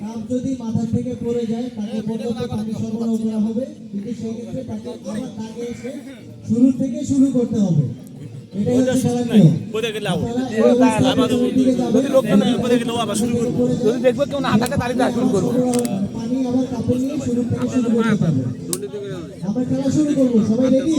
Cup যদি মাথা থেকে পড়ে যায় তাকে পর্যন্ত পানি সরবরাহ করা হবে কিন্তু সেই ক্ষেত্রে তাকে তাকে এসে শুরু থেকে শুরু করতে হবে এটাই হচ্ছে খেলার নিয়ম যদি দেখব কেউ না থাকে তাহলে শুরু করব পানি আবার কাপড় নিয়ে শুরু থেকে শুরু করতে হবে আমরা খেলা শুরু করব। সবাই রেডি?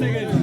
সেকেন্ড